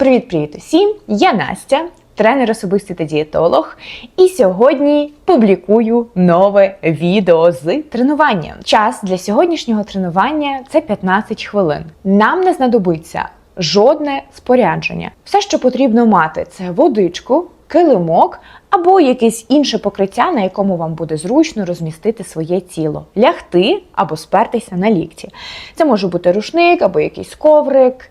Привіт-привіт усім! Я Настя, тренер особистий та дієтолог. І сьогодні публікую нове відео з тренування. Час для сьогоднішнього тренування це 15 хвилин. Нам не знадобиться жодне спорядження. Все, що потрібно мати, це водичку, килимок або якесь інше покриття, на якому вам буде зручно розмістити своє тіло, лягти або спертися на лікті. Це може бути рушник або якийсь коврик.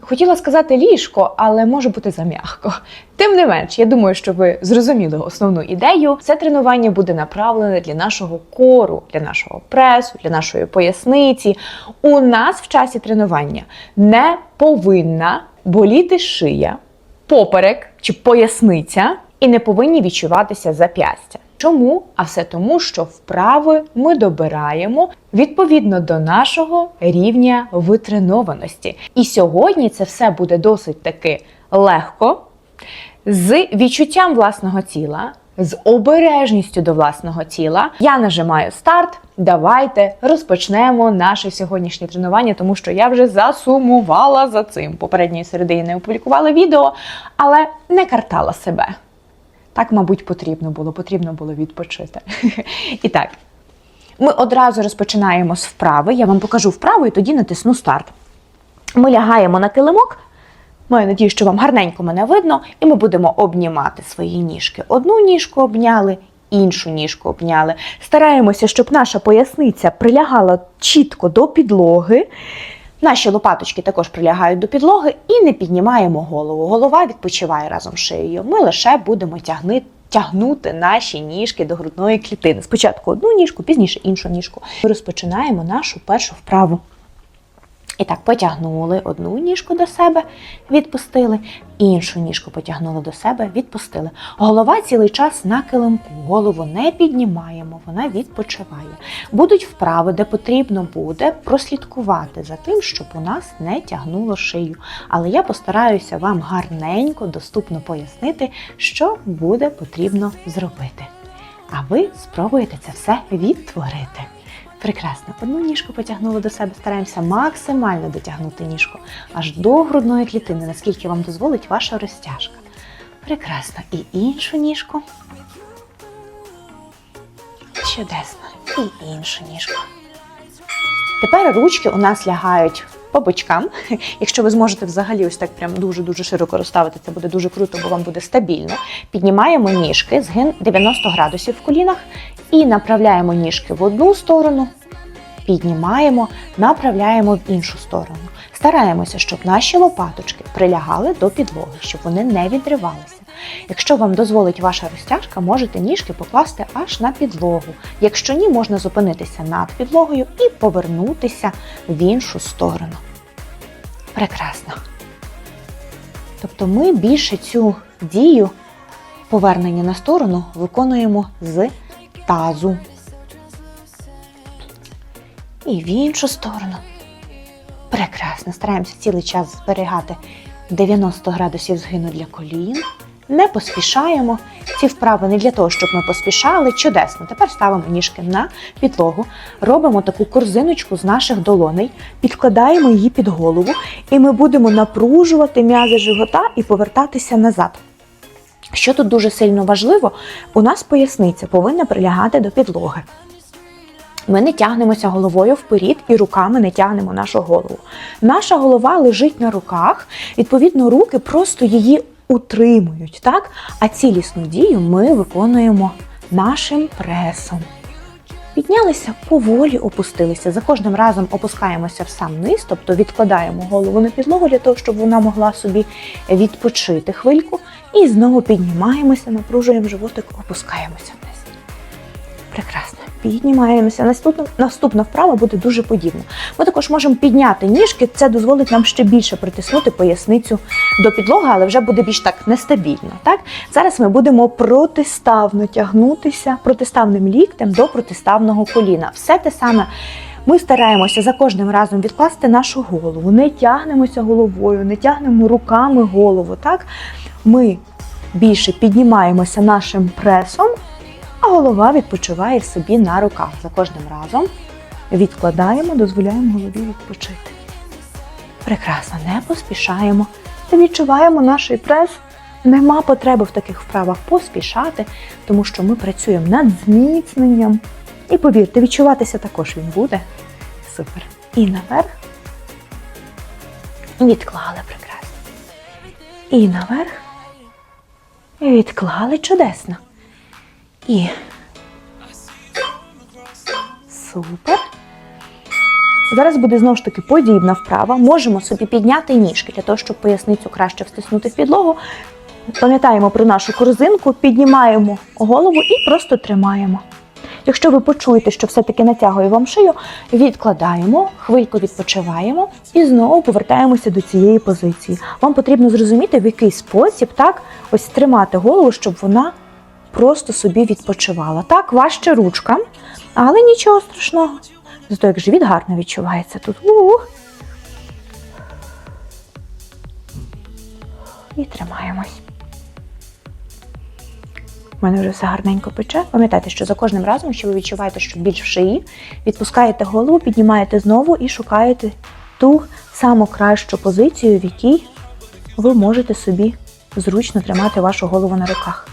Хотіла сказати ліжко, але може бути зам'ягко. Тим не менш, я думаю, що ви зрозуміли основну ідею. Це тренування буде направлене для нашого кору, для нашого пресу, для нашої поясниці. У нас в часі тренування не повинна боліти шия, поперек чи поясниця, і не повинні відчуватися зап'ястя. Чому? А все тому, що вправи ми добираємо відповідно до нашого рівня витренованості. І сьогодні це все буде досить таки легко, з відчуттям власного тіла, з обережністю до власного тіла. Я нажимаю старт. Давайте розпочнемо наше сьогоднішнє тренування, тому що я вже засумувала за цим. Попередньої середи не опублікувала відео, але не картала себе. Так, мабуть, потрібно було, потрібно було відпочити. І так, ми одразу розпочинаємо з вправи. Я вам покажу вправу і тоді натисну старт. Ми лягаємо на килимок. Маю надію, що вам гарненько мене видно, і ми будемо обнімати свої ніжки. Одну ніжку обняли, іншу ніжку обняли. Стараємося, щоб наша поясниця прилягала чітко до підлоги. Наші лопаточки також прилягають до підлоги і не піднімаємо голову. Голова відпочиває разом з шиєю. Ми лише будемо тягни, тягнути наші ніжки до грудної клітини. Спочатку одну ніжку, пізніше іншу ніжку. Ми розпочинаємо нашу першу вправу. І так, потягнули одну ніжку до себе, відпустили, іншу ніжку потягнули до себе, відпустили. Голова цілий час на килимку, голову не піднімаємо, вона відпочиває. Будуть вправи, де потрібно буде прослідкувати за тим, щоб у нас не тягнуло шию. Але я постараюся вам гарненько, доступно пояснити, що буде потрібно зробити. А ви спробуєте це все відтворити. Прекрасно. Одну ніжку потягнули до себе, стараємося максимально дотягнути ніжку аж до грудної клітини, наскільки вам дозволить ваша розтяжка. Прекрасно. І іншу ніжку. Чудесно. І іншу ніжку. Тепер ручки у нас лягають по бочкам. Якщо ви зможете взагалі ось так прям дуже-дуже широко розставити, це буде дуже круто, бо вам буде стабільно. Піднімаємо ніжки, згин 90 градусів в колінах і направляємо ніжки в одну сторону, піднімаємо, направляємо в іншу сторону. Стараємося, щоб наші лопаточки прилягали до підлоги, щоб вони не відривалися. Якщо вам дозволить ваша розтяжка, можете ніжки покласти аж на підлогу. Якщо ні, можна зупинитися над підлогою і повернутися в іншу сторону. Прекрасно. Тобто ми більше цю дію повернення на сторону виконуємо з тазу. І в іншу сторону. Прекрасно. Стараємося цілий час зберігати 90 градусів згину для колін. Не поспішаємо. Ці вправи не для того, щоб ми поспішали. Чудесно. Тепер ставимо ніжки на підлогу, робимо таку корзиночку з наших долоней, підкладаємо її під голову, і ми будемо напружувати м'язи живота і повертатися назад. Що тут дуже сильно важливо, у нас поясниця повинна прилягати до підлоги. Ми не тягнемося головою вперед і руками не тягнемо нашу голову. Наша голова лежить на руках, відповідно, руки просто її утримують, так? А цілісну дію ми виконуємо нашим пресом. Піднялися, поволі опустилися. За кожним разом опускаємося в сам низ, тобто відкладаємо голову на підлогу для того, щоб вона могла собі відпочити хвильку. І знову піднімаємося, напружуємо животик, опускаємося вниз. Прекрасно. Піднімаємося. Наступна, наступна вправа буде дуже подібна. Ми також можемо підняти ніжки, це дозволить нам ще більше притиснути поясницю до підлоги, але вже буде більш так нестабільно. Так? Зараз ми будемо протиставно тягнутися протиставним ліктем до протиставного коліна. Все те саме. Ми стараємося за кожним разом відкласти нашу голову, не тягнемося головою, не тягнемо руками голову. Так? Ми більше піднімаємося нашим пресом, а голова відпочиває собі на руках. За кожним разом відкладаємо, дозволяємо голові відпочити. Прекрасно, не поспішаємо. відчуваємо наш прес. Нема потреби в таких вправах поспішати, тому що ми працюємо над зміцненням. І повірте, відчуватися також він буде. Супер. І наверх. Відклали прекрасно. І наверх. Відклали чудесно. І. Супер. Зараз буде знову ж таки подібна вправа. Можемо собі підняти ніжки для того, щоб поясницю краще встиснути в підлогу. Пам'ятаємо про нашу корзинку, піднімаємо голову і просто тримаємо. Якщо ви почуєте, що все-таки натягує вам шию, відкладаємо, хвильку відпочиваємо і знову повертаємося до цієї позиції. Вам потрібно зрозуміти, в який спосіб так ось тримати голову, щоб вона просто собі відпочивала. Так, важче ручка, але нічого страшного. Зато як живіт гарно відчувається тут. У-у. І тримаємось. У мене вже все гарненько пече. Пам'ятайте, що за кожним разом, що ви відчуваєте, що більш в шиї, відпускаєте голову, піднімаєте знову і шукаєте ту саму кращу позицію, в якій ви можете собі зручно тримати вашу голову на руках.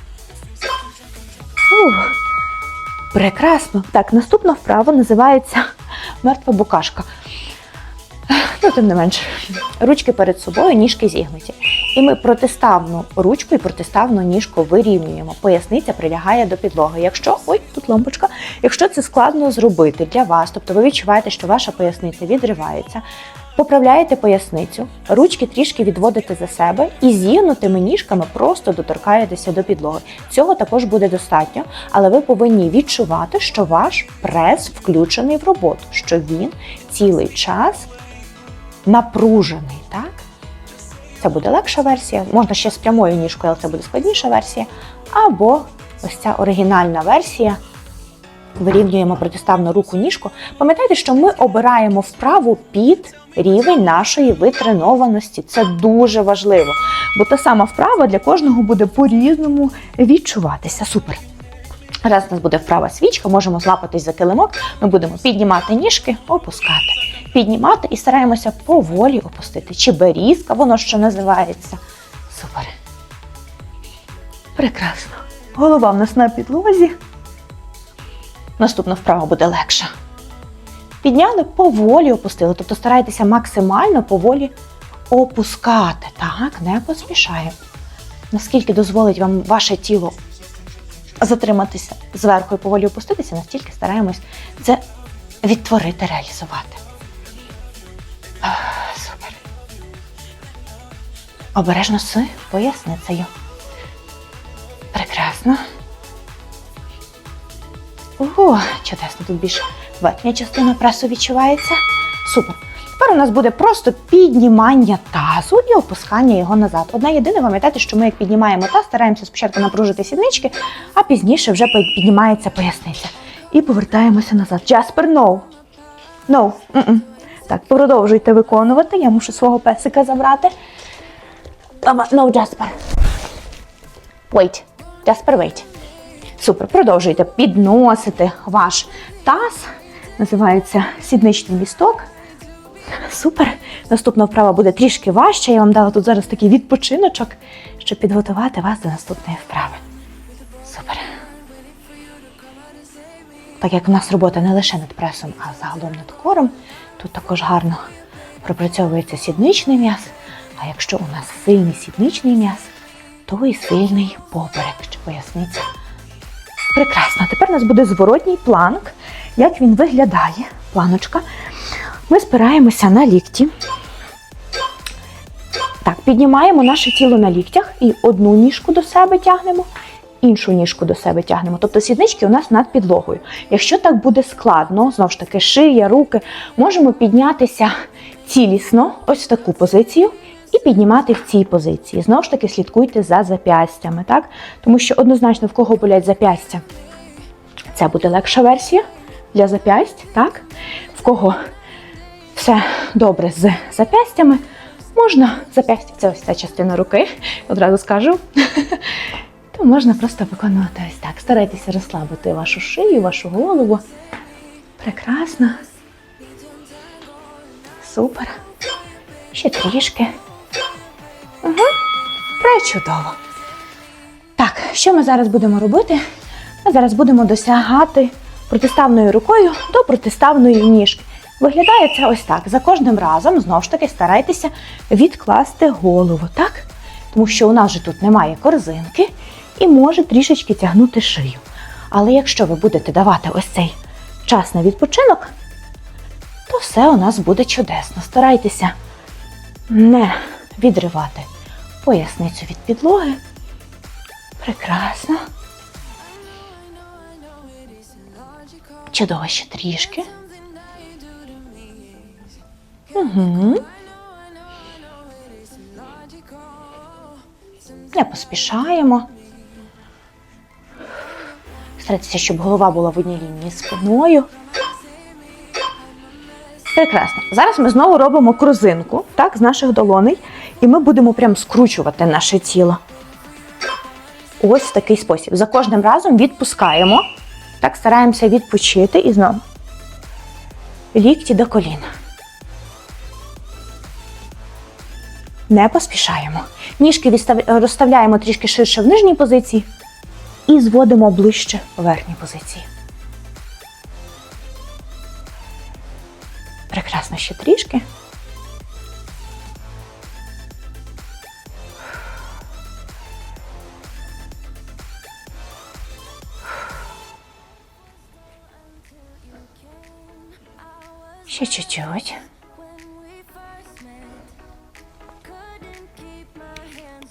Прекрасно. Так, наступна вправа називається мертва букашка. Ну, тим не менше, ручки перед собою, ніжки зігнуті. І ми протиставну ручку і протиставну ніжку вирівнюємо. Поясниця прилягає до підлоги. Якщо ой, тут лампочка. Якщо це складно зробити для вас, тобто ви відчуваєте, що ваша поясниця відривається, поправляєте поясницю, ручки трішки відводите за себе і зігнутими ніжками просто доторкаєтеся до підлоги. Цього також буде достатньо, але ви повинні відчувати, що ваш прес включений в роботу, що він цілий час напружений, так? Це буде легша версія, можна ще з прямою ніжкою, але це буде складніша версія. Або ось ця оригінальна версія. Вирівнюємо протиставну руку ніжку. Пам'ятайте, що ми обираємо вправу під рівень нашої витренованості. Це дуже важливо, бо та сама вправа для кожного буде по-різному відчуватися. Супер. Раз у нас буде вправа свічка, можемо злапатись за килимок, ми будемо піднімати ніжки, опускати. Піднімати і стараємося поволі опустити. Чи берізка, воно що називається. Супер. Прекрасно. Голова в нас на підлозі. Наступна вправа буде легша. Підняли, поволі опустили. Тобто старайтеся максимально поволі опускати. Так, не поспішаємо. Наскільки дозволить вам ваше тіло затриматися зверху і поволі опуститися, настільки стараємось це відтворити, реалізувати. Супер. Обережно з поясницею. Прекрасно. Ого, чудесно, тут більш верхня частина пресу відчувається. Супер. Тепер у нас буде просто піднімання тазу і опускання його назад. Одне єдине, пам'ятайте, що ми як піднімаємо таз, стараємося спочатку напружити сіднички, а пізніше вже піднімається поясниця. І повертаємося назад. Джаспер, no. No. Mm-mm. Так, продовжуйте виконувати. Я мушу свого песика забрати. No, Джаспер. Wait. Джаспер, wait. Супер, продовжуйте підносити ваш таз. Називається сідничний місток. Супер. Наступна вправа буде трішки важча. Я вам дала тут зараз такий відпочиночок, щоб підготувати вас до наступної вправи. Супер. Так як в нас робота не лише над пресом, а загалом над кором, тут також гарно пропрацьовується сідничний м'яз. А якщо у нас сильний сідничний м'яз, то і сильний поперек чи поясниця. Прекрасно. Тепер у нас буде зворотній планк. Як він виглядає? Планочка. Ми спираємося на лікті. Так, піднімаємо наше тіло на ліктях і одну ніжку до себе тягнемо, іншу ніжку до себе тягнемо. Тобто сіднички у нас над підлогою. Якщо так буде складно, знову ж таки, шия, руки, можемо піднятися цілісно, ось в таку позицію, і піднімати в цій позиції. Знову ж таки, слідкуйте за зап'ястями, так? Тому що однозначно в кого болять зап'ястя, це буде легша версія для зап'ясть, так? В кого все добре з зап'ястями, можна зап'ястя, це ось ця частина руки, одразу скажу. То можна просто виконувати ось так. Старайтеся розслабити вашу шию, вашу голову. Прекрасно. Супер. Ще трішки. Пречудово. Так, що ми зараз будемо робити? Ми зараз будемо досягати протиставною рукою до протиставної ніжки. Виглядає це ось так. За кожним разом, знову ж таки, старайтеся відкласти голову, так? Тому що у нас же тут немає корзинки і може трішечки тягнути шию. Але якщо ви будете давати ось цей час на відпочинок, то все у нас буде чудесно. Старайтеся не відривати поясницю від підлоги. Прекрасно. Чудово ще трішки. Угу. Не поспішаємо. Старайтеся, щоб голова була в одній лінії спиною. Прекрасно. Зараз ми знову робимо крузинку, так, з наших долоней, і ми будемо прям скручувати наше тіло. Ось в такий спосіб. За кожним разом відпускаємо. Так, стараємося відпочити і знову. Лікті до коліна. Не поспішаємо. Ніжки розставляємо трішки ширше в нижній позиції і зводимо ближче в верхній позиції. Прекрасно ще трішки. Ще чуть-чуть.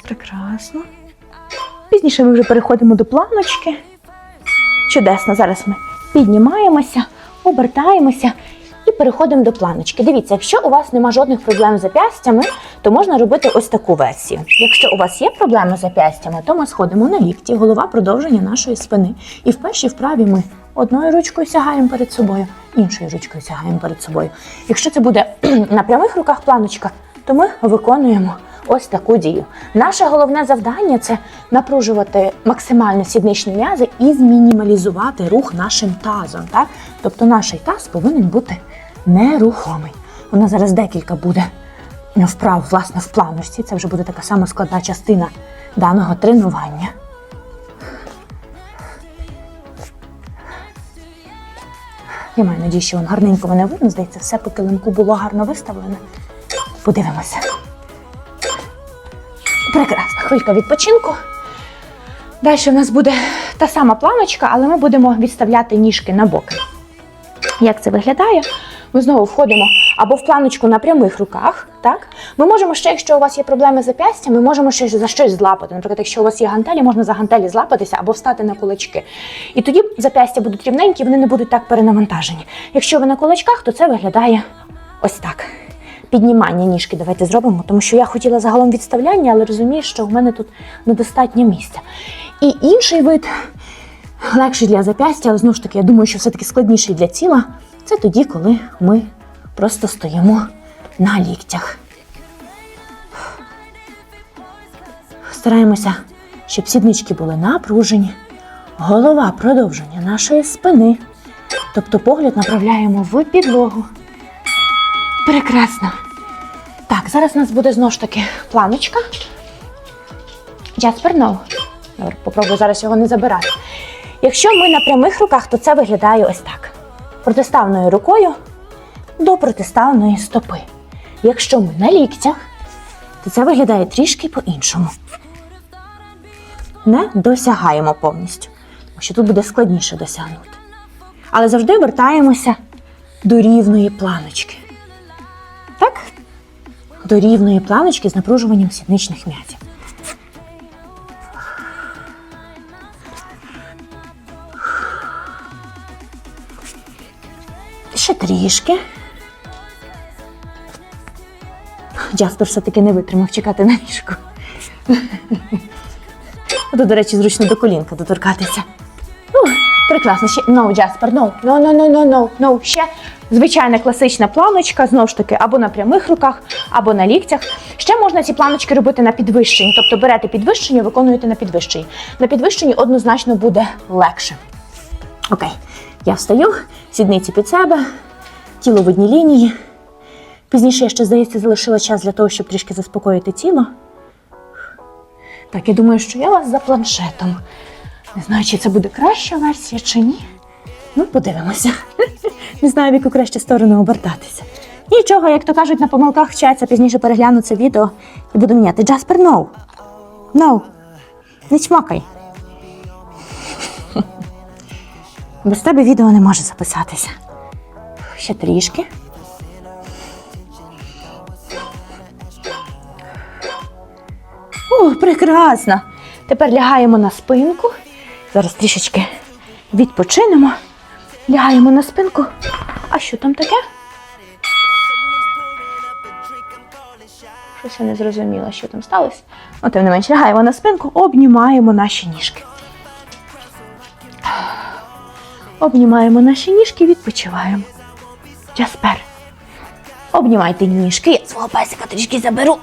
Прекрасно. Пізніше ми вже переходимо до планочки. Чудесно, зараз ми піднімаємося, обертаємося і переходимо до планочки. Дивіться, якщо у вас нема жодних проблем з зап'ястями, то можна робити ось таку версію. Якщо у вас є проблеми з зап'ястями, то ми сходимо на лікті, голова продовження нашої спини. І в першій вправі ми одною ручкою сягаємо перед собою, іншою ручкою сягаємо перед собою. Якщо це буде на прямих руках планочка, то ми виконуємо ось таку дію. Наше головне завдання це напружувати максимально сідничні м'язи і змінімалізувати рух нашим тазом. Так? Тобто наш таз повинен бути нерухомий. У нас зараз декілька буде вправ, власне, в планочці. Це вже буде така сама складна частина даного тренування. Я маю надію, що він гарненько мене видно. Здається, все по килимку було гарно виставлене. Подивимося. Прекрасно, хвилька відпочинку. Далі в нас буде та сама планочка, але ми будемо відставляти ніжки на боки. Як це виглядає? Ми знову входимо або в планочку на прямих руках. Так? Ми можемо ще, якщо у вас є проблеми з зап'ястям, ми можемо ще за щось злапати. Наприклад, якщо у вас є гантелі, можна за гантелі злапатися або встати на кулачки. І тоді зап'ястя будуть рівненькі, вони не будуть так перенавантажені. Якщо ви на кулачках, то це виглядає ось так. Піднімання ніжки давайте зробимо, тому що я хотіла загалом відставляння, але розумію, що в мене тут недостатньо місця. І інший вид легший для зап'ястя, але знову ж таки, я думаю, що все-таки складніший для тіла. Це тоді, коли ми просто стоїмо на ліктях. Стараємося, щоб сіднички були напружені, голова продовження нашої спини. Тобто погляд направляємо в підлогу. Прекрасно. Так, зараз у нас буде знову ж таки планочка. Jasper, no. Добре, попробую зараз його не забирати. Якщо ми на прямих руках, то це виглядає ось так: протиставною рукою до протиставної стопи. Якщо ми на ліктях, то це виглядає трішки по-іншому. Не досягаємо повністю, тому що тут буде складніше досягнути. Але завжди вертаємося до рівної планочки. Так? До рівної планочки з напружуванням сідничних м'язів. Ще трішки. Джаспер все-таки не витримав чекати на ліжку. Тут, до речі, зручно до колінка доторкатися. Ух, прекрасно. Ще no, Jasper, no, no, no, no, no, no, no. Ще звичайна класична планочка, знову ж таки, або на прямих руках, або на ліктях. Ще можна ці планочки робити на підвищенні. Тобто берете підвищення, виконуєте на підвищенні. На підвищенні однозначно буде легше. Окей, я встаю, сідниці під себе, тіло в одній лінії. Пізніше я ще, здається, залишила час для того, щоб трішки заспокоїти тіло. Так, я думаю, що я вас за планшетом. Не знаю, чи це буде краща версія чи ні. Ну, подивимося. Не знаю, в яку краще сторону обертатися. Нічого, як то кажуть, на помилках вчаться, пізніше перегляну це відео і буду міняти. Джаспер, no. No. Не чмокай. Без тебе відео не може записатися. Ще трішки. О, прекрасно! Тепер лягаємо на спинку. Зараз трішечки відпочинемо. Лягаємо на спинку. А що там таке? Щось я не зрозуміла, що там сталося. Ну, тим не менше, лягаємо на спинку, обнімаємо наші ніжки. Обнімаємо наші ніжки, відпочиваємо. Джаспер. Обнімайте ніжки. Я свого песика трішки заберу.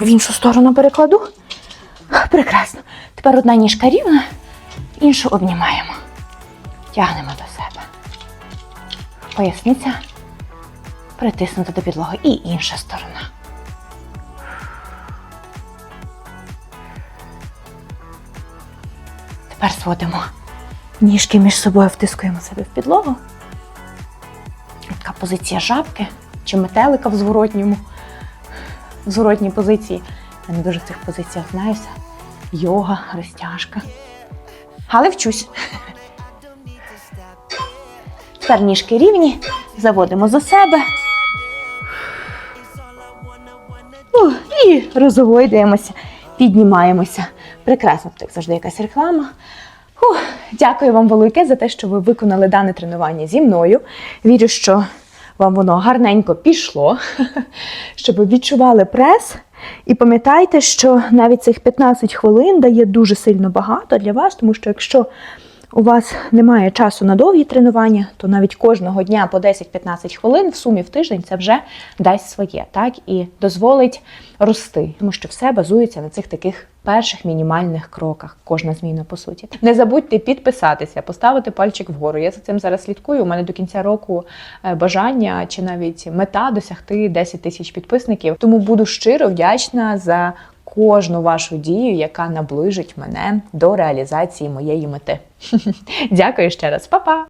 В іншу сторону перекладу. Прекрасно. Тепер одна ніжка рівна, іншу обнімаємо. Тягнемо до себе. Поясниця притиснута до підлоги. І інша сторона. Тепер зводимо ніжки між собою, втискуємо себе в підлогу. Така позиція жабки чи метелика в зворотньому зворотній позиції. Я не дуже в цих позиціях знаюся. Йога, розтяжка. Але вчусь. Тепер ніжки рівні, заводимо за себе. Ух, І розгойдуємося, піднімаємося. Прекрасно, як завжди якась реклама. Фух, дякую вам велике за те, що ви виконали дане тренування зі мною. Вірю, що вам воно гарненько пішло, щоб відчували прес. І пам'ятайте, що навіть цих 15 хвилин дає дуже сильно багато для вас, тому що якщо у вас немає часу на довгі тренування, то навіть кожного дня по 10-15 хвилин в сумі в тиждень це вже дасть своє, так і дозволить рости, тому що все базується на цих таких перших мінімальних кроках. Кожна зміна по суті. Не забудьте підписатися, поставити пальчик вгору. Я за цим зараз слідкую. У мене до кінця року е, бажання чи навіть мета досягти 10 тисяч підписників. Тому буду щиро вдячна за кожну вашу дію, яка наближить мене до реалізації моєї мети. Дякую ще раз, Па-па!